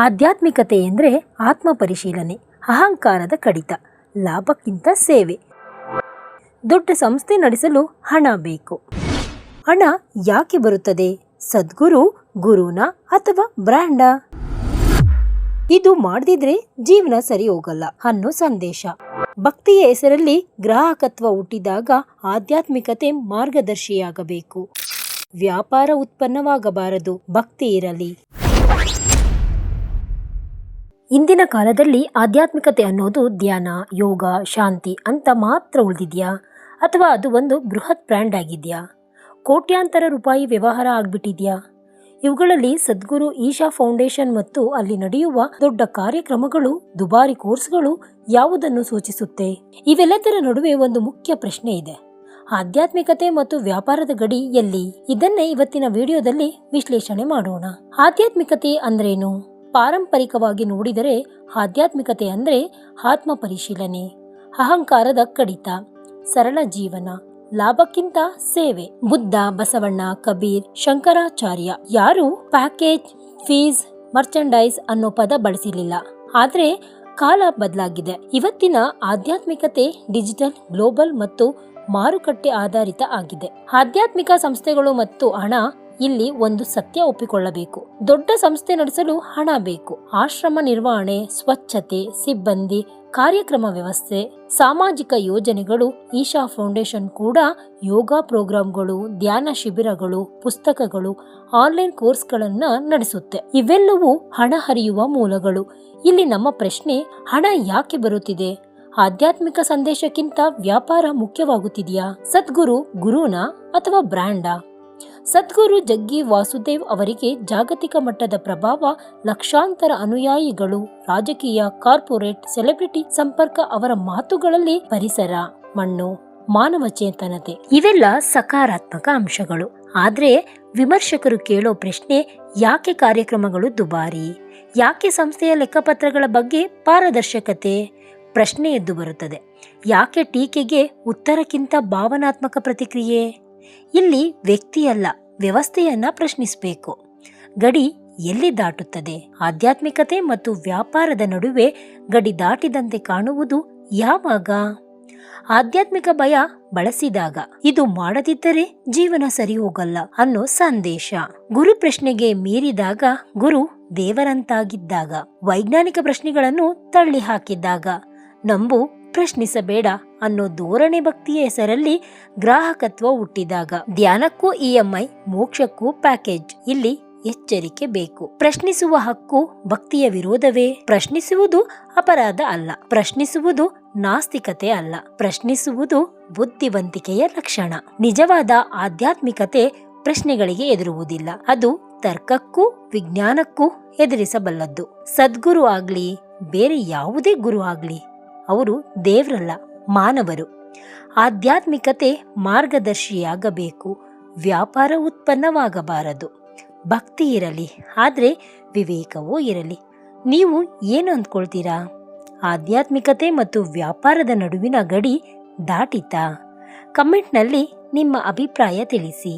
ಆಧ್ಯಾತ್ಮಿಕತೆ ಎಂದರೆ ಆತ್ಮ ಪರಿಶೀಲನೆ ಅಹಂಕಾರದ ಕಡಿತ, ಲಾಭಕ್ಕಿಂತ ಸೇವೆ. ದೊಡ್ಡ ಸಂಸ್ಥೆ ನಡೆಸಲು ಹಣ ಬೇಕು. ಹಣ ಯಾಕೆ ಬರುತ್ತದೆ? ಸದ್ಗುರು, ಗುರುನ ಅಥವಾ ಬ್ರ್ಯಾಂಡ? ಇದು ಮಾಡದಿದ್ರೆ ಜೀವನ ಸರಿ ಹೋಗಲ್ಲ ಅನ್ನೋ ಸಂದೇಶ. ಭಕ್ತಿಯ ಹೆಸರಲ್ಲಿ ಗ್ರಾಹಕತ್ವ ಹುಟ್ಟಿದಾಗ ಆಧ್ಯಾತ್ಮಿಕತೆ ಮಾರ್ಗದರ್ಶಿಯಾಗಬೇಕು. ವ್ಯಾಪಾರ ಉತ್ಪನ್ನವಾಗಬಾರದು, ಭಕ್ತಿ ಇರಲಿ. ಇಂದಿನ ಕಾಲದಲ್ಲಿ ಆಧ್ಯಾತ್ಮಿಕತೆ ಅನ್ನೋದು ಧ್ಯಾನ, ಯೋಗ, ಶಾಂತಿ ಅಂತ ಮಾತ್ರ ಉಳಿದಿದೆಯಾ? ಅಥವಾ ಅದು ಒಂದು ಬೃಹತ್ ಬ್ರ್ಯಾಂಡ್ ಆಗಿದೆಯಾ? ಕೋಟ್ಯಾಂತರ ರೂಪಾಯಿ ವ್ಯವಹಾರ ಆಗ್ಬಿಟ್ಟಿದೆಯಾ? ಇವುಗಳಲ್ಲಿ ಸದ್ಗುರು ಈಶಾ ಫೌಂಡೇಶನ್ ಮತ್ತು ಅಲ್ಲಿ ನಡೆಯುವ ದೊಡ್ಡ ಕಾರ್ಯಕ್ರಮಗಳು, ದುಬಾರಿ ಕೋರ್ಸ್ಗಳು ಯಾವುದನ್ನು ಸೂಚಿಸುತ್ತೆ? ಇವೆಲ್ಲದರ ನಡುವೆ ಒಂದು ಮುಖ್ಯ ಪ್ರಶ್ನೆ ಇದೆ. ಆಧ್ಯಾತ್ಮಿಕತೆ ಮತ್ತು ವ್ಯಾಪಾರದ ಗಡಿ ಎಲ್ಲಿ? ಇದನ್ನೇ ಇವತ್ತಿನ ವಿಡಿಯೋದಲ್ಲಿ ವಿಶ್ಲೇಷಣೆ ಮಾಡೋಣ. ಆಧ್ಯಾತ್ಮಿಕತೆ ಅಂದ್ರೇನು? ಪಾರಂಪರಿಕವಾಗಿ ನೋಡಿದರೆ ಆಧ್ಯಾತ್ಮಿಕತೆ ಅಂದ್ರೆ ಆತ್ಮ ಪರಿಶೀಲನೆ, ಅಹಂಕಾರದ ಕಡಿತ, ಸರಳ ಜೀವನ, ಲಾಭಕ್ಕಿಂತ ಸೇವೆ. ಬುದ್ಧ, ಬಸವಣ್ಣ, ಕಬೀರ್, ಶಂಕರಾಚಾರ್ಯ ಯಾರು ಪ್ಯಾಕೇಜ್, ಫೀಸ್, ಮರ್ಚಂಡೈಸ್ ಅನ್ನೋ ಪದ ಬಳಸಿರ್ಲಿಲ್ಲ. ಆದರೆ ಕಾಲ ಬದಲಾಗಿದೆ. ಇವತ್ತಿನ ಆಧ್ಯಾತ್ಮಿಕತೆ ಡಿಜಿಟಲ್, ಗ್ಲೋಬಲ್ ಮತ್ತು ಮಾರುಕಟ್ಟೆ ಆಧಾರಿತ ಆಗಿದೆ. ಆಧ್ಯಾತ್ಮಿಕ ಸಂಸ್ಥೆಗಳು ಮತ್ತು ಹಣ ಇಲ್ಲಿ ಒಂದು ಸತ್ಯ ಒಪ್ಪಿಕೊಳ್ಳಬೇಕು. ದೊಡ್ಡ ಸಂಸ್ಥೆ ನಡೆಸಲು ಹಣ ಬೇಕು. ಆಶ್ರಮ ನಿರ್ವಹಣೆ, ಸ್ವಚ್ಛತೆ, ಸಿಬ್ಬಂದಿ, ಕಾರ್ಯಕ್ರಮ ವ್ಯವಸ್ಥೆ, ಸಾಮಾಜಿಕ ಯೋಜನೆಗಳು, ಈಶಾ ಫೌಂಡೇಶನ್ ಕೂಡ ಯೋಗ ಪ್ರೋಗ್ರಾಂಗಳು ಧ್ಯಾನ ಶಿಬಿರಗಳು, ಪುಸ್ತಕಗಳು, ಆನ್ಲೈನ್ ಕೋರ್ಸ್ಗಳನ್ನ ನಡೆಸುತ್ತೆ. ಇವೆಲ್ಲವೂ ಹಣ ಹರಿಯುವ ಮೂಲಗಳು. ಇಲ್ಲಿ ನಮ್ಮ ಪ್ರಶ್ನೆ, ಹಣ ಯಾಕೆ ಬರುತ್ತಿದೆ? ಆಧ್ಯಾತ್ಮಿಕ ಸಂದೇಶಕ್ಕಿಂತ ವ್ಯಾಪಾರ ಮುಖ್ಯವಾಗುತ್ತಿದೆಯಾ? ಸದ್ಗುರು, ಗುರುನಾ ಅಥವಾ ಬ್ರ್ಯಾಂಡಾ? ಸದ್ಗುರು ಜಗ್ಗಿ ವಾಸುದೇವ್ ಅವರಿಗೆ ಜಾಗತಿಕ ಮಟ್ಟದ ಪ್ರಭಾವ, ಲಕ್ಷಾಂತರ ಅನುಯಾಯಿಗಳು, ರಾಜಕೀಯ, ಕಾರ್ಪೊರೇಟ್, ಸೆಲೆಬ್ರಿಟಿ ಸಂಪರ್ಕ ಅವರ ಮಾತುಗಳಲ್ಲಿ ಪರಿಸರ, ಮಣ್ಣು, ಮಾನವ ಚೇತನತೆ ಇವೆಲ್ಲ ಸಕಾರಾತ್ಮಕ ಅಂಶಗಳು. ಆದರೆ ವಿಮರ್ಶಕರು ಕೇಳೋ ಪ್ರಶ್ನೆ, ಯಾಕೆ ಕಾರ್ಯಕ್ರಮಗಳು ದುಬಾರಿ? ಯಾಕೆ ಸಂಸ್ಥೆಯ ಲೆಕ್ಕಪತ್ರಗಳ ಬಗ್ಗೆ ಪಾರದರ್ಶಕತೆ? ಪ್ರಶ್ನೆ ಎದ್ದು ಬರುತ್ತದೆ. ಯಾಕೆ ಟೀಕೆಗೆ ಉತ್ತರಕ್ಕಿಂತ ಭಾವನಾತ್ಮಕ ಪ್ರತಿಕ್ರಿಯೆ? ಇಲ್ಲಿ ವ್ಯಕ್ತಿಯಲ್ಲ, ವ್ಯವಸ್ಥೆಯನ್ನ ಪ್ರಶ್ನಿಸಬೇಕು. ಗಡಿ ಎಲ್ಲಿ ದಾಟುತ್ತದೆ? ಆಧ್ಯಾತ್ಮಿಕತೆ ಮತ್ತು ವ್ಯಾಪಾರದ ನಡುವೆ ಗಡಿ ದಾಟಿದಂತೆ ಕಾಣುವುದು ಯಾವಾಗ? ಆಧ್ಯಾತ್ಮಿಕ ಭಯ ಬಳಸಿದಾಗ ಇದು ಮಾಡದಿದ್ದರೆ ಜೀವನ ಸರಿ ಹೋಗಲ್ಲ ಅನ್ನೋ ಸಂದೇಶ. ಗುರು ಪ್ರಶ್ನೆಗೆ ಮೀರಿದಾಗ ಗುರು ದೇವರಂತಾಗಿದ್ದಾಗ, ವೈಜ್ಞಾನಿಕ ಪ್ರಶ್ನೆಗಳನ್ನು ತಳ್ಳಿ ಹಾಕಿದ್ದಾಗ ನಂಬು ಪ್ರಶ್ನಿಸಬೇಡ ಅನ್ನೋ ಧೋರಣೆ ಭಕ್ತಿಯ ಹೆಸರಲ್ಲಿ ಗ್ರಾಹಕತ್ವ ಹುಟ್ಟಿದಾಗ ಧ್ಯಾನಕ್ಕೂ ಇಎಂಐ, ಮೋಕ್ಷಕ್ಕೂ ಪ್ಯಾಕೇಜ್. ಇಲ್ಲಿ ಎಚ್ಚರಿಕೆ ಬೇಕು. ಪ್ರಶ್ನಿಸುವ ಹಕ್ಕು ಭಕ್ತಿಯ ವಿರೋಧವೇ? ಪ್ರಶ್ನಿಸುವುದು ಅಪರಾಧ ಅಲ್ಲ. ಪ್ರಶ್ನಿಸುವುದು ನಾಸ್ತಿಕತೆ ಅಲ್ಲ. ಪ್ರಶ್ನಿಸುವುದು ಬುದ್ಧಿವಂತಿಕೆಯ ಲಕ್ಷಣ. ನಿಜವಾದ ಆಧ್ಯಾತ್ಮಿಕತೆ ಪ್ರಶ್ನೆಗಳಿಗೆ ಎದುರುವುದಿಲ್ಲ. ಅದು ತರ್ಕಕ್ಕೂ ವಿಜ್ಞಾನಕ್ಕೂ ಎದುರಿಸಬಲ್ಲದ್ದು. ಸದ್ಗುರು ಆಗ್ಲಿ, ಬೇರೆ ಯಾವುದೇ ಗುರು ಆಗ್ಲಿ ಅವರು ದೇವ್ರಲ್ಲ, ಮಾನವರು. ಆಧ್ಯಾತ್ಮಿಕತೆ ಮಾರ್ಗದರ್ಶಿಯಾಗಬೇಕು. ವ್ಯಾಪಾರ ಉತ್ಪನ್ನವಾಗಬಾರದು. ಭಕ್ತಿ ಇರಲಿ, ಆದರೆ ವಿವೇಕವೂ ಇರಲಿ. ನೀವು ಏನು ಅಂದ್ಕೊಳ್ತೀರಾ? ಆಧ್ಯಾತ್ಮಿಕತೆ ಮತ್ತು ವ್ಯಾಪಾರದ ನಡುವಿನ ಗಡಿ ದಾಟಿತಾ? ಕಮೆಂಟ್ನಲ್ಲಿ ನಿಮ್ಮ ಅಭಿಪ್ರಾಯ ತಿಳಿಸಿ.